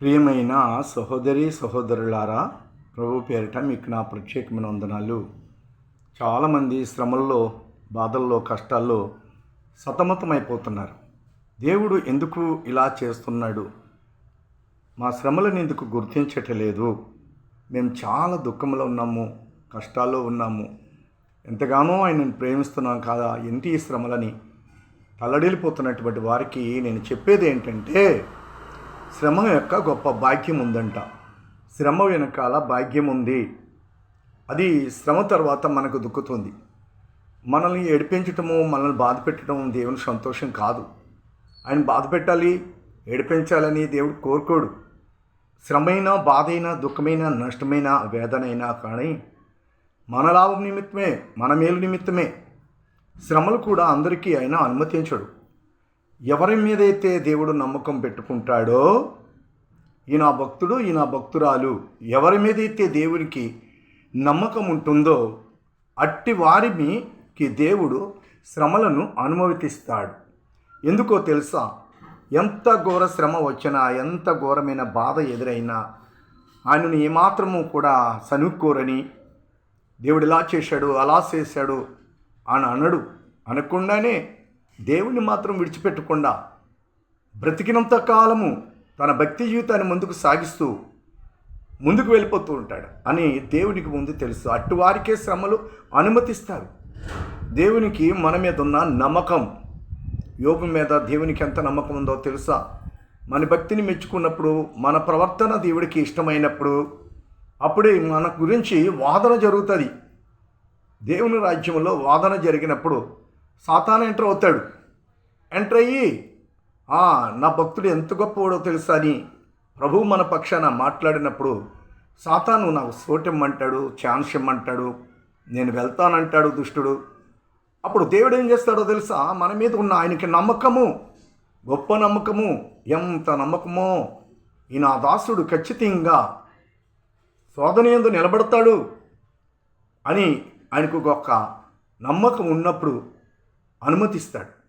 ప్రియమైన సహోదరి సహోదరులారా ప్రభు పేరిట మీకు నా ప్రత్యేకమైన వందనాలు. చాలామంది శ్రమల్లో బాధల్లో కష్టాల్లో సతమతమైపోతున్నారు. దేవుడు ఎందుకు ఇలా చేస్తున్నాడు? మా శ్రమలను ఎందుకు గుర్తించటలేదు? మేము చాలా దుఃఖంలో ఉన్నాము కష్టాల్లో ఉన్నాము. ఎంతగానో ఆయనను ప్రేమిస్తున్నాం కాదా? ఏంటి ఈ శ్రమలని? తల్లడిల్లిపోతున్నటువంటి వారికి నేను చెప్పేది ఏంటంటే శ్రమ యొక్క గొప్ప భాగ్యం ఉందంట. శ్రమ వెనకాల భాగ్యం ఉంది. అది శ్రమ తర్వాత మనకు దుక్కుతుంది. మనల్ని ఏడిపించటము మనల్ని బాధ పెట్టడం దేవుని సంతోషం కాదు. ఆయన బాధ పెట్టాలి ఏడిపించాలని దేవుడు కోరుకోడు. శ్రమైనా బాధైనా దుఃఖమైనా నష్టమైన వేదనైనా కానీ మన లాభం నిమిత్తమే మన మేలు నిమిత్తమే. శ్రమలు కూడా అందరికీ ఆయన అనుమతించడు. ఎవరి మీదైతే దేవుడు నమ్మకం పెట్టుకుంటాడో ఈ నా భక్తుడు ఈయన భక్తురాలు ఎవరి మీదైతే దేవునికి నమ్మకం ఉంటుందో అట్టి వారికి దేవుడు శ్రమలను అనుమతిస్తాడు ఎందుకో తెలుసా? ఎంత ఘోర శ్రమ వచ్చినా ఎంత ఘోరమైన బాధ ఎదురైనా ఆయనను ఏమాత్రము కూడా సనుక్కోరని దేవుడు ఇలా చేశాడు అలా చేశాడు అని అనడు. అనకుండానే దేవుణ్ణి మాత్రం విడిచిపెట్టకుండా బ్రతికినంత కాలము తన భక్తి జీవితాన్ని ముందుకు సాగిస్తూ ముందుకు వెళ్ళిపోతూ ఉంటాడు అని దేవునికి ముందు తెలుసు. అటువారికే శ్రమలు అనుమతిస్తారు. దేవునికి మన మీద ఉన్న నమ్మకం యోగు మీద దేవునికి ఎంత నమ్మకం ఉందో తెలుసా? మన భక్తిని మెచ్చుకున్నప్పుడు మన ప్రవర్తన దేవుడికి ఇష్టమైనప్పుడు అప్పుడే మన గురించి వాదన జరుగుతుంది. దేవుని రాజ్యంలో వాదన జరిగినప్పుడు సాతాను ఎంటర్ అవుతాడు. ఎంటర్ అయ్యి "ఆ, నా భక్తుడు ఎంత గొప్పవాడో తెలుసా అని ప్రభు మన పక్షాన మాట్లాడినప్పుడు సాతాను నాకు సోటిమ్మంటాడు ఛాన్స్ ఇమ్మంటాడు నేను వెళ్తానంటాడు దుష్టుడు. అప్పుడు దేవుడు ఏం చేస్తాడో తెలుసా? మన మీద ఉన్న ఆయనకి నమ్మకము గొప్ప నమ్మకము. ఎంత నమ్మకమో! ఈ నా దాసుడు ఖచ్చితంగా శోధనయందు నిలబడతాడు అని ఆయనకు ఒక నమ్మకం ఉన్నప్పుడు అనుమతిస్తాడు.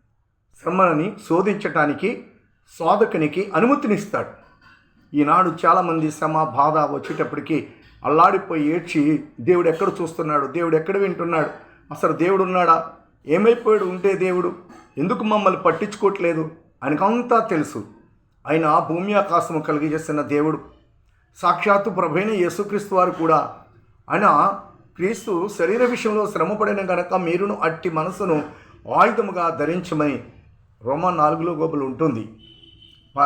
శ్రమని శోధించటానికి సాధకునికి అనుమతినిస్తాడు. ఈనాడు చాలామంది శ్రమ బాధ వచ్చేటప్పటికి అల్లాడిపోయి ఏడ్చి దేవుడు ఎక్కడ చూస్తున్నాడు? దేవుడు ఎక్కడ వింటున్నాడు? అసలు దేవుడు ఉన్నాడా ఏమైపోయాడు? ఉంటే దేవుడు? ఎందుకు మమ్మల్ని పట్టించుకోవట్లేదు? ఆయనకంతా తెలుసు. ఆయన భూమి ఆకాశము కలిగజేసిన దేవుడు. సాక్షాత్తు ప్రభైన యేసుక్రీస్తు వారు కూడా ఆయన క్రీస్తు శరీర విషయంలో శ్రమపడిన గనక మీరును అట్టి మనసును ఆయుధముగా ధరించమని రోమా నాలుగులో గోపులు ఉంటుంది.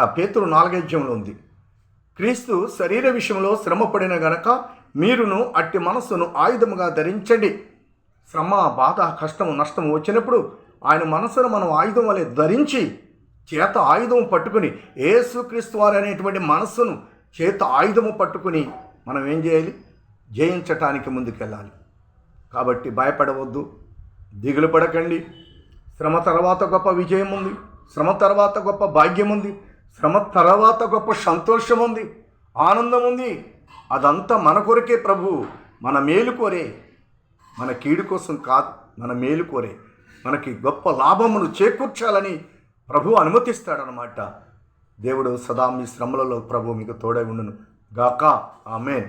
పేతురు నాలుగైద్యంలో ఉంది. క్రీస్తు శరీర విషయంలో శ్రమపడిన గనక మీరును అట్టి మనస్సును ఆయుధముగా ధరించండి. శ్రమ బాధ కష్టము నష్టము వచ్చినప్పుడు ఆయన మనసును మనం ఆయుధం వలె ధరించి చేత ఆయుధం పట్టుకుని ఏసుక్రీస్తు వారు అనేటువంటి మనస్సును చేత ఆయుధము పట్టుకుని మనం ఏం చేయాలి? జయించటానికి ముందుకెళ్ళాలి. కాబట్టి భయపడవద్దు దిగులు పడకండి. శ్రమ తర్వాత గొప్ప విజయం ఉంది శ్రమ తర్వాత గొప్ప భాగ్యం ఉంది శ్రమ తర్వాత గొప్ప సంతోషం ఉంది ఆనందం ఉంది అదంతా మన కొరకే ప్రభు. మన మేలు కోరే. మన కీడు కోసం కాదు మన మేలు కోరే. మనకి గొప్ప లాభమును చేకూర్చాలని ప్రభు అనుమతిస్తాడనమాట దేవుడు సదా మీ శ్రమలలో ప్రభు మీకు తోడై ఉండును. గాక. ఆమెన్.